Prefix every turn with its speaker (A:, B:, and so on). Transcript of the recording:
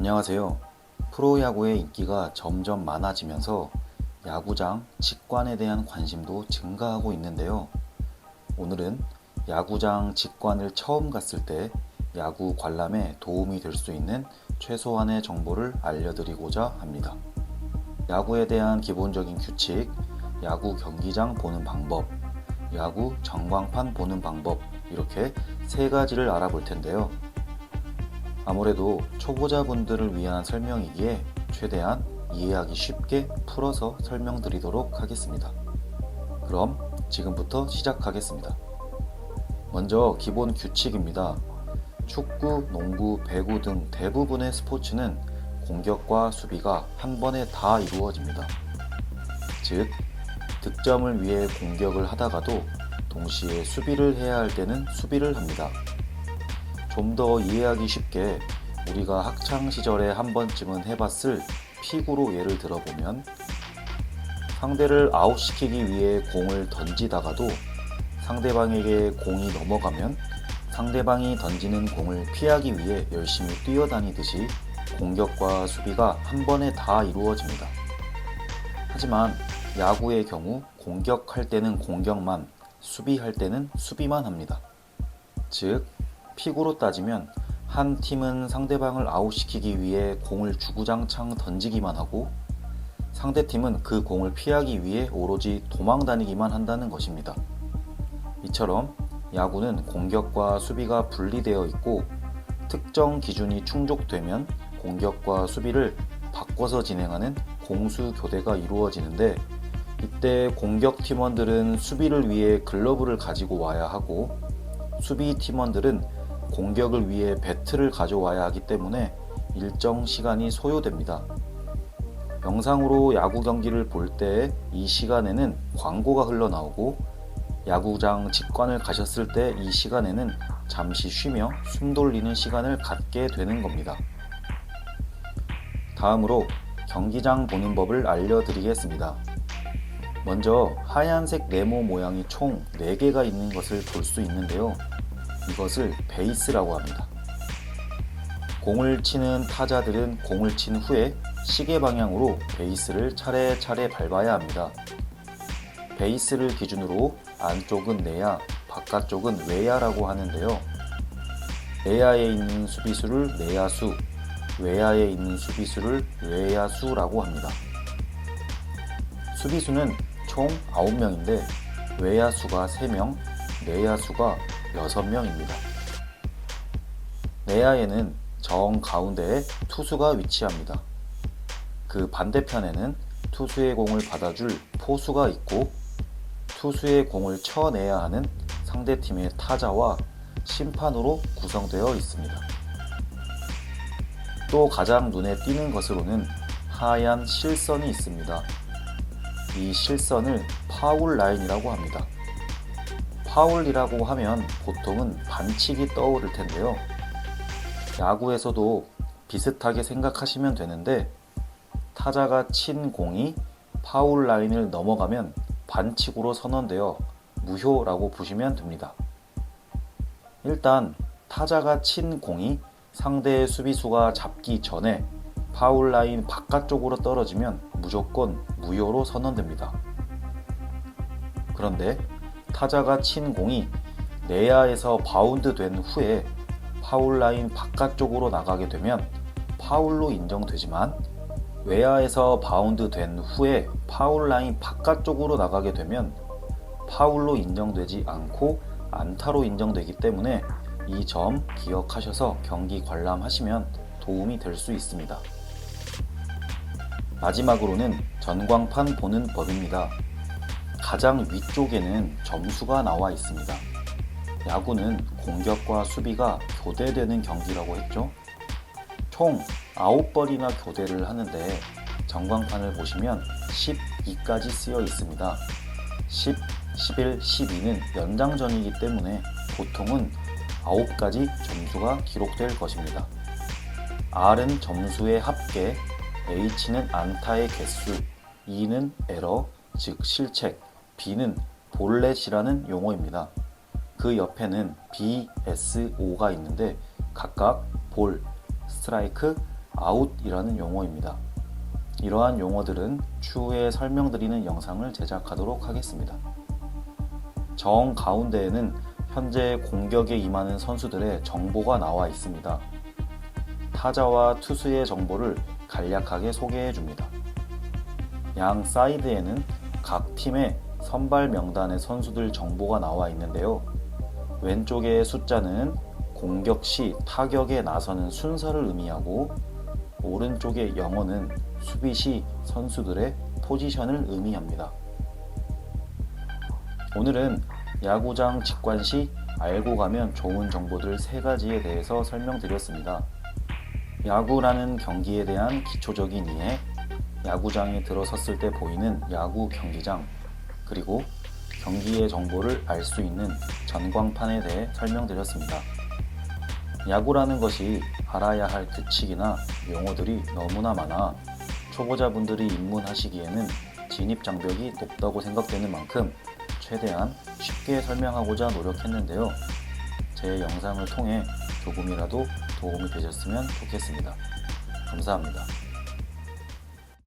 A: 안녕하세요. 프로야구의 인기가 점점 많아지면서 야구장 직관에 대한 관심도 증가하고 있는데요. 오늘은 야구장 직관을 처음 갔을 때 야구 관람에 도움이 될 수 있는 최소한의 정보를 알려드리고자 합니다. 야구에 대한 기본적인 규칙, 야구 경기장 보는 방법, 야구 전광판 보는 방법, 이렇게 세 가지를 알아볼 텐데요. 아무래도 초보자분들을 위한 설명이기에 최대한 이해하기 쉽게 풀어서 설명드리도록 하겠습니다. 그럼 지금부터 시작하겠습니다. 먼저 기본 규칙입니다. 축구, 농구, 배구 등 대부분의 스포츠는 공격과 수비가 한 번에 다 이루어집니다. 즉, 득점을 위해 공격을 하다가도 동시에 수비를 해야 할 때는 수비를 합니다. 좀 더 이해하기 쉽게 우리가 학창 시절에 한 번쯤은 해봤을 피구로 예를 들어보면 상대를 아웃시키기 위해 공을 던지다가도 상대방에게 공이 넘어가면 상대방이 던지는 공을 피하기 위해 열심히 뛰어다니듯이 공격과 수비가 한 번에 다 이루어집니다. 하지만 야구의 경우 공격할 때는 공격만, 수비할 때는 수비만 합니다. 즉, 피구로 따지면 한 팀은 상대방을 아웃시키기 위해 공을 주구장창 던지기만 하고 상대 팀은 그 공을 피하기 위해 오로지 도망 다니기만 한다는 것입니다. 이처럼 야구는 공격과 수비가 분리되어 있고 특정 기준이 충족되면 공격과 수비를 바꿔서 진행하는 공수 교대가 이루어지는데 이때 공격 팀원들은 수비를 위해 글러브를 가지고 와야 하고 수비 팀원들은 공격을 위해 배트를 가져와야 하기 때문에 일정 시간이 소요됩니다. 영상으로 야구 경기를 볼 때 이 시간에는 광고가 흘러나오고 야구장 직관을 가셨을 때 이 시간에는 잠시 쉬며 숨 돌리는 시간을 갖게 되는 겁니다. 다음으로 경기장 보는 법을 알려드리겠습니다. 먼저 하얀색 네모 모양이 총 4개가 있는 것을 볼 수 있는데요. 이것을 베이스라고 합니다. 공을 치는 타자들은 공을 친 후에 시계 방향으로 베이스를 차례차례 밟아야 합니다. 베이스를 기준으로 안쪽은 내야, 바깥쪽은 외야라고 하는데요. 내야에 있는 수비수를 내야수, 외야에 있는 수비수를 외야수라고 합니다. 수비수는 총 9명인데 외야수가 3명, 내야수가 6명입니다. 내야에는 정 가운데에 투수가 위치합니다. 그 반대편에는 투수의 공을 받아줄 포수가 있고 투수의 공을 쳐내야 하는 상대팀의 타자와 심판으로 구성되어 있습니다. 또 가장 눈에 띄는 것으로는 하얀 실선이 있습니다. 이 실선을 파울 라인이라고 합니다. 파울이라고 하면 보통은 반칙이 떠오를 텐데요. 야구에서도 비슷하게 생각하시면 되는데 타자가 친 공이 파울 라인을 넘어가면 반칙으로 선언되어 무효라고 보시면 됩니다. 일단 타자가 친 공이 상대의 수비수가 잡기 전에 파울 라인 바깥쪽으로 떨어지면 무조건 무효로 선언됩니다. 그런데 타자가 친 공이 내야에서 바운드 된 후에 파울 라인 바깥쪽으로 나가게 되면 파울로 인정되지만 외야에서 바운드 된 후에 파울 라인 바깥쪽으로 나가게 되면 파울로 인정되지 않고 안타로 인정되기 때문에 이 점 기억하셔서 경기 관람하시면 도움이 될 수 있습니다. 마지막으로는 전광판 보는 법입니다. 가장 위쪽에는 점수가 나와 있습니다. 야구는 공격과 수비가 교대되는 경기라고 했죠. 총 9번이나 교대를 하는데 전광판을 보시면 12까지 쓰여 있습니다. 10, 11, 12는 연장전이기 때문에 보통은 9가지 점수가 기록될 것입니다. R은 점수의 합계, H는 안타의 개수, E는 에러, 즉 실책, B는 볼렛이라는 용어입니다. 그 옆에는 B, S, O가 있는데 각각 볼, 스트라이크, 아웃이라는 용어입니다. 이러한 용어들은 추후에 설명드리는 영상을 제작하도록 하겠습니다. 정 가운데에는 현재 공격에 임하는 선수들의 정보가 나와 있습니다. 타자와 투수의 정보를 간략하게 소개해 줍니다. 양 사이드에는 각 팀의 선발 명단의 선수들 정보가 나와 있는데요. 왼쪽의 숫자는 공격 시 타격에 나서는 순서를 의미하고 오른쪽의 영어는 수비 시 선수들의 포지션을 의미합니다. 오늘은 야구장 직관 시 알고 가면 좋은 정보들 세 가지에 대해서 설명드렸습니다. 야구라는 경기에 대한 기초적인 이해, 야구장에 들어섰을 때 보이는 야구 경기장, 그리고 경기의 정보를 알 수 있는 전광판에 대해 설명드렸습니다. 야구라는 것이 알아야 할 규칙이나 용어들이 너무나 많아 초보자분들이 입문하시기에는 진입 장벽이 높다고 생각되는 만큼 최대한 쉽게 설명하고자 노력했는데요. 제 영상을 통해 조금이라도 도움이 되셨으면 좋겠습니다. 감사합니다.